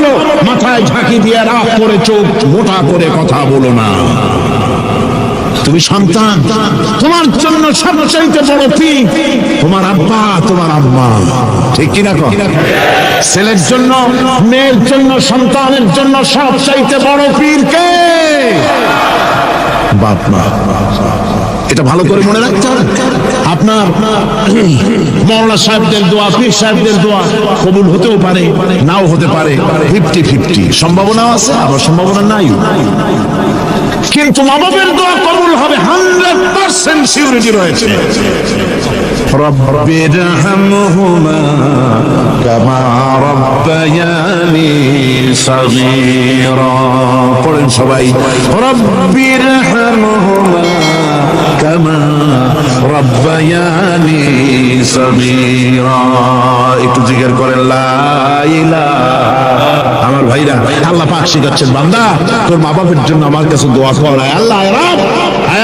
বলো, মাথায় ঝাঁকি দিয়ে রাগ করে চোখ মোটা করে কথা বলো না। তুমি সন্তান, তোমার জন্য সবচাইতে বড় পি তোমার আব্বা, তোমার আম্মা। ঠিক কিনা কো ছেলের জন্য, মেয়ের জন্য, সন্তানের জন্য সবচাইতে বড় পীর কে? বাপ মা। এটা ভালো করে মনে রাখতে হবে। আপনার সাহেবদের দোয়া পীর সাহেবদের দোয়া কবুল হতেও পারে নাও হতে পারে। Fifty fifty. সম্ভাবনা আছে আবার সম্ভাবনা নাই। কিন্তু মা দোয়া কবুল হবে হান্ড্রেড পার্সেন্ট সিউরিটি রয়েছে। রব্বের রব্বায়ানি সবাই। লায়ালি সাবীরা। একটু জিকির করেন, লা ইলাহা। আমার ভাইরা, আল্লাহ পাক শিখাচ্ছেন, বান্দা, তোর মা বাবার জন্য আমার কাছে দোয়া করায় আল্লাহ রাম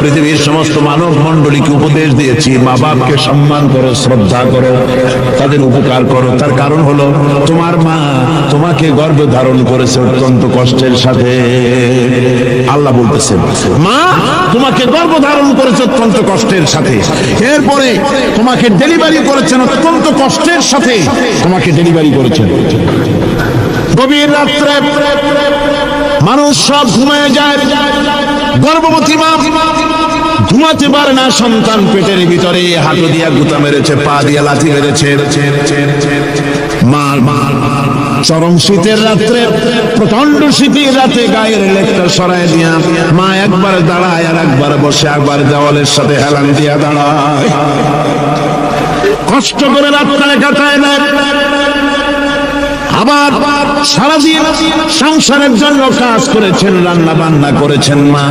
পৃথিবীর সমস্ত মানব মণ্ডলীকে উপদেশ দিয়েছি, মা বাপকে সম্মান করো, শ্রদ্ধা করো, তাদের উপকার করো। তার কারণ হলো, তোমার মা তোমাকে গর্ভে ধারণ করেছে অত্যন্ত কষ্টের সাথে। আল্লাহ বলতেছেন মা তোমাকে গর্ভ ধারণ করেছে অত্যন্ত কষ্টের সাথে। এরপরে তোমাকে ডেলিভারি করেছেন অত্যন্ত কষ্টের সাথে। তোমাকে ডেলিভারি করেছেন। গভীর রাত্রে মানুষ সব ঘুমায় যায়। গর্ভবতী মা, ঘুমাতে পারে না, সন্তান পেটের ভিতরে, হাঁটু দিয়া গুতা মেরেছে, পা দিয়া লাথি মেরেছে। মার মার চরম শীতের রাত্রে প্রচণ্ড শীতের রাতে গায়ের লেকটা সরাই দিয়া, মা একবার দাঁড়ায় আর একবার বসে, একবার দেওয়ালের সাথে হেলান দিয়া দাঁড়ায়। কষ্ট করে রাত্রে কাটায় দেয় আবার সারাদিন সংসারের জন্য কাজ করেছেন রান্না বান্না করেছেন মা।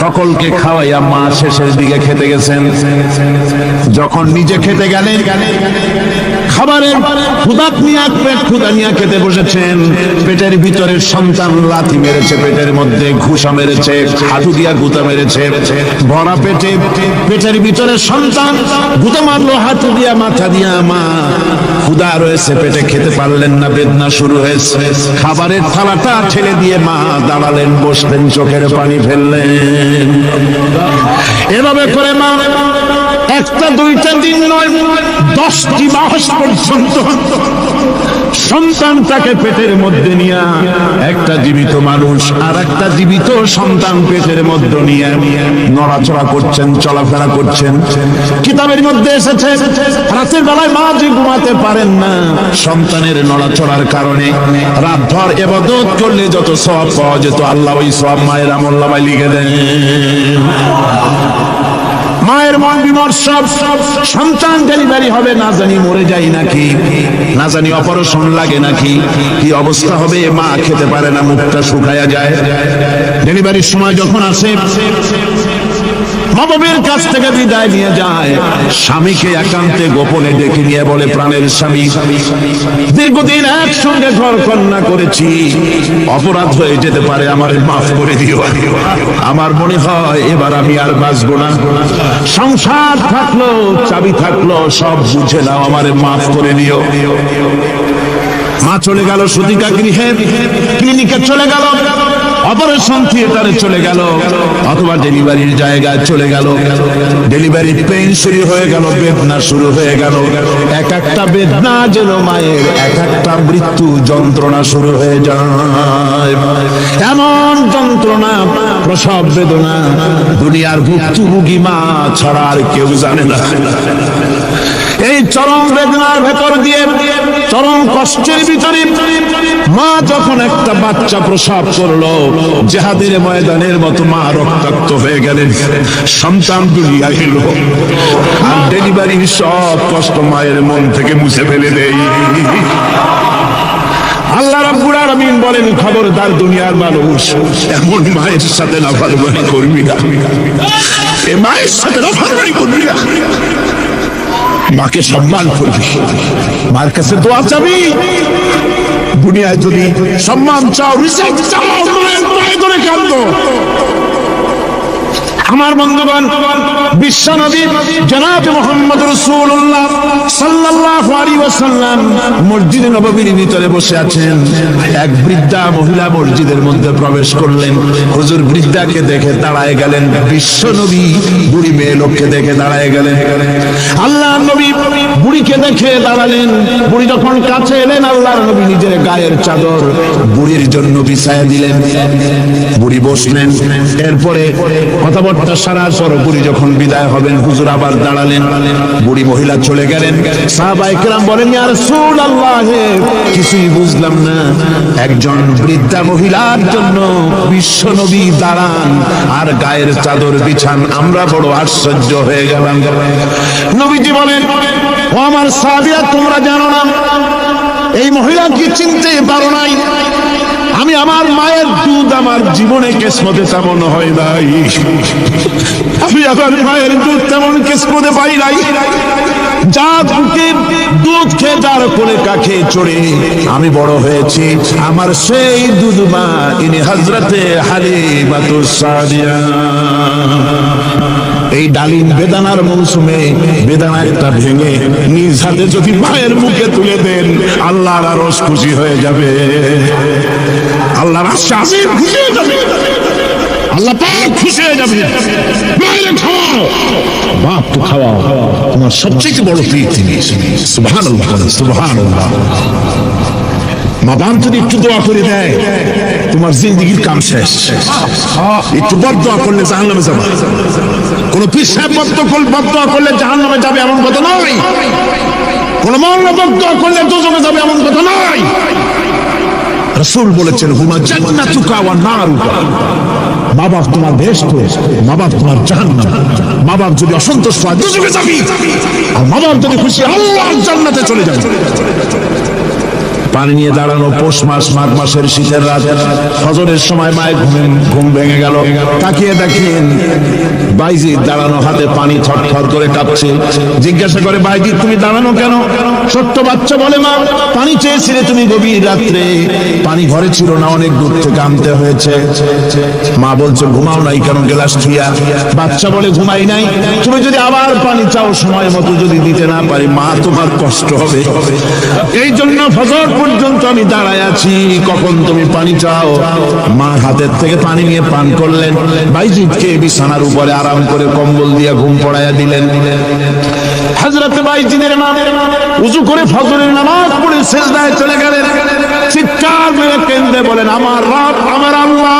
সকলকে খাওয়াইয়া মা শেষের দিকে খেতে গেছেন। যখন নিজে খেতে গেলেন খাবারের ক্ষুদাত নিয়ে পেট ক্ষুদা নিয়ে খেতে বসেছেন। পেটের ভিতরে সন্তান লাথি মেরেছে, পেটের মধ্যে ঘুষা মেরেছে হাঁটু দিয়া গুতা মেরেছে। ভরা পেটে পেটের ভিতরে সন্তান গুতা মারলো হাঁটু দিয়া মাথা দিয়া মা। ক্ষুদা রয়েছে, পেটে খেতে পারলেন না, বেদনা শুরু হয়েছে। খাবারের থালাটা ঠেলে দিয়ে মা দাঁড়ালেন, বসলেন, চোখের পানি ফেললেন। এভাবে করে মা একটা দুইটা দিন নয়, দশটি মাস পর্যন্ত সন্তানটাকে পেটের মধ্যে নিয়ে একটা জীবিত মানুষ আর একটা জীবিত সন্তান পেটের মধ্যে নিয়ে নড়াচড়া করছেন, চলাফেরা করছেন। কিতাবের মধ্যে এসেছে, রাতের বেলায় মা যে ঘুমাতে পারেন না, সন্তানের নড়াচড়ার কারণে রাত ভর এবাদত করলে যত সব পাওয়া যেত, আল্লাহ ওই সব মায়ের আমল্লামায় লিখে দেন। মায়ের মন বিমর্ষ, সন্তান ডেলিভারি হবে, না জানি মরে যাই নাকি, না জানি অপারেশন লাগে নাকি, কি অবস্থা হবে, মা খেতে পারে না, মুখটা শুকায়া যায়। ডেলিভারির সময় যখন আসে মা বাবের কাছ থেকে বিদায় নিয়ে যায়। স্বামীকে একান্তে গোপনে ডেকে নিয়ে বলে, প্রাণের স্বামী, দীর্ঘদিন একসঙ্গে ঘর কন্যা করেছি। অপরাধ হয়ে যেতে পারে, আমার মাফ করে দিও। আমার মনে হয় এবার আমি আর বাঁচবো না। সংসার থাকল, চাবি থাকল, সব বুঝে নাও, আমার মাফ করে দিও। মা চলে গেল সুতিকা গৃহে ক্লিনিকে চলে গেল। অপারেশন থিয়েটারে চলে গেল। অথবা ডেলিভারির জায়গায় চলে গেল। ডেলিভারি পেইন শুরু হয়ে গেল, বেদনা শুরু হয়ে গেল। এক একটা বেদনা যেন মায়ের, এক একটা মৃত্যু যন্ত্রণা শুরু হয়ে যায়। এমন যন্ত্রণা, প্রসব বেদনা, দুনিয়ার ভুক্তভোগী মা ছাড়া আর কেউ জানে না। এই চরম বেদনার ভেতর দিয়ে চরম কষ্টের ভিতরে মা যখন একটা বাচ্চা প্রসব করল, জেহাদের ময়দানের মতো মা রক্তাক্ত হয়ে গেলেন। সন্তান দুনিয়া এলো। আর ডেলিভারির সব কষ্ট মায়ের মন থেকে মুছে ফেলে দেয়। আল্লাহ রাব্বুল আলামিন বলেন, খবরদার দুনিয়ার মানুষ, এমন মায়ের সাথে নাফরমানি করবি না। এ মায়ের সাথে নাফরমানি করবি না। মাকে সম্মান করবি। মার কাছে দোয়া চাবি। দুনিয়ায় যদি সম্মান চাও রিসেপ্ট চাও মায়ের পায়ে ধরে কান্দো। আমার বন্ধুগণ, বিশ্বনবী জনাব মোহাম্মদ রাসূলুল্লাহ সাল্লাল্লাহু আলাইহি ওয়াসাল্লাম মসজিদে নববীর ভিতরে বসে আছেন। এক বৃদ্ধা মহিলা মসজিদের মধ্যে প্রবেশ করলেন। হুজুর বৃদ্ধাকে দেখে দাঁড়ায় গেলেন। বিশ্বনবী বুড়ি মেয়ে লোককে দেখে দাঁড়ায় গেলেন। আল্লাহ নবী বুড়িকে দেখে দাঁড়ালেন। বুড়ি যখন কাছে এলেন, আল্লাহর নবী নিজের গায়ের চাদর বুড়ির জন্য বিছায়া দিলেন। বুড়ি বসলেন। এরপরে কথাবার্তা পর বুড়ি যখন বিদায় হবেন, হুজুর আবার দাঁড়ালেন। বুড়ি মহিলা চলে গেলেন। সাহাবা একরাম বলেন, ইয়া রাসূলুল্লাহ, কিছুই বুঝলাম না। একজন বৃদ্ধা মহিলার জন্য বিশ্ব নবী দাঁড়ান, আর গায়ের চাদর বিছান। আমরা বড় আশ্চর্য হয়ে গেলাম। নবীজি বলেন, ও আমার সাহাবীরা, তোমরা জানো না, এই মহিলা কি চিনতে পারো নাই? আমি আমার মায়ের দুধ আমার জীবনে কেসমতে তেমন হয় নাই। আমি আমার মায়ের দুধ তেমন কেসমতে পাই নাই। যা দুধ খেয়ে যার কোলে কাখে চড়ে, আমি বড় হয়েছি। আমার সেই দুধ মা, ইনি হজরতে হালিমাতু সাদিয়া। এই ডালিম বেদানার মৌসুমে বেদানা একটা ভেঙে নিজ হাতে যদি মায়ের মুখে তুলে দেন, আল্লাহর আরস খুশি হয়ে যাবে। আল্লাহর আশ্বাস। খুশি হয়ে আল্লাহ খুশি হয়ে যাবে। মায়ের খাওয়াও। বাপ তো খাওয়াও। তোমার সবচেয়ে বড় প্রিয় তিনি। আল্লাহ সুবহান মা বাপ যদি একটু দোয়া করে দেয়, তোমার জিন্দগির কাম শেষ। একটু বদ দোয়া করলে জাহান নামে যাবে। কোন সাহেব বদ দোয়া করলে জাহান নামে যাবে এমন কথা নয়। কোন মৌলানা বদ দোয়া করলে দুজনে যাবে এমন কথা নয়। রসুল বলেছেন, হুমা জান্নাতুকা ওয়া নারুকা মা বাপ তোমার বেহেশত মা বাপ তোমার জাহান্নাম। মা বাপ যদি অসন্তুষ্ট হয়, দুজনে যাবি। আর মা বাপ যদি খুশি আল্লাহ জান্নাতে চলে যাবে। পানি নিয়ে দাঁড়ানো পৌষ মাস, মাঘ মাসের শীতের রাত। ফজরের সময় মায়ের ঘুমে ঘুম ভেঙে গেল। তাকিয়ে দেখেন বাইজি দাঁড়ানো হাতে পানি থরথর করে কাঁপছে। জিজ্ঞাসা করে, বাইজি, তুমি দাঁড়ানো কেন? ছোট্ট বাচ্চা বলে মা, পানি চেয়েছিলে তুমি গভীর রাত্রে। পানি ঘরে ছিল না, অনেক দূর থেকে আনতে হয়েছে। মা বলছে, ঘুমাও নাই কেন গেলাস থুইয়া বাচ্চা বলে, ঘুমাই নাই। তুমি যদি আবার পানি চাও, সময় মতো যদি দিতে না পারি, মা, তোমার কষ্ট হবে। এই জন্য ফজর পর্যন্ত আমি দাঁড়ায় আছি। কখন তুমি পানি চাও? মা হাতের থেকে পানি নিয়ে পান করলেন। বাইজিদকে বিছানার উপরে আরাম করে কম্বল দিয়ে ঘুম পড়াইয়া দিলেন। হযরত বাইজিদের মা উজু করে ফজরের নামাজ পড়ে শেষদায় চলে গেলেন। চিৎকার মেরে কেন্দ্রে বলেন, আমার রব, আমার আল্লাহ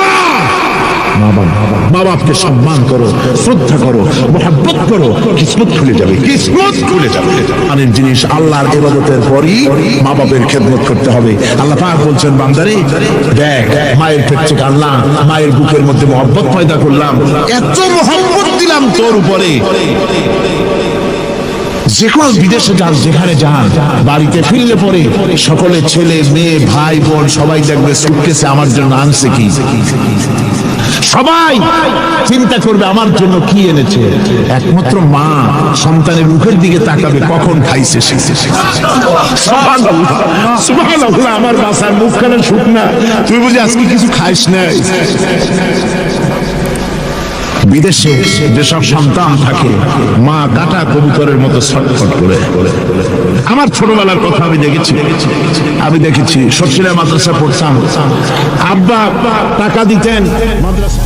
মা বাপ মা বাপকে সম্মান করো, শ্রদ্ধা করো, মোহাব্বত করো, কিসমত খুলে যাবে, কিসমত খুলে যাবে। অনেক জিনিস আল্লাহর ইবাদতের পরই মা বাপের খেদমত করতে হবে। আল্লাহ পাক বলছেন, বান্দারে, দেখ, মায়ের পেট থেকে আল্লাহ মায়ের বুকের মধ্যে মহব্বত পয়দা করলাম, এত মহব্বত দিলাম তোর উপরে। যে কোনো বিদেশে যান, যেখানে যান, বাড়িতে ফিরলে পরে সকলে ছেলে, মেয়ে, ভাই, বোন, সবাই দেখবে সুটকেসে আমার জন্য আনছে কি? সবাই চিন্তা করবে, আমার জন্য কি এনেছে? একমাত্র মা সন্তানের মুখের দিকে তাকাবে, কখন খাইছে আমার বাসার মুখখানে শুকনা। তুই বুঝি আজকে কিছু খাইস নাই? বিদেশে যেসব সন্তান থাকে, মা কাটা কবুতরের মতো ছটফট করে। আমার ছোটবেলার কথা আমি দেখেছি। আমি দেখেছি সরষিলা মাদ্রাসা পড়তাম। আব্বা টাকা দিতেন, মাদ্রাসা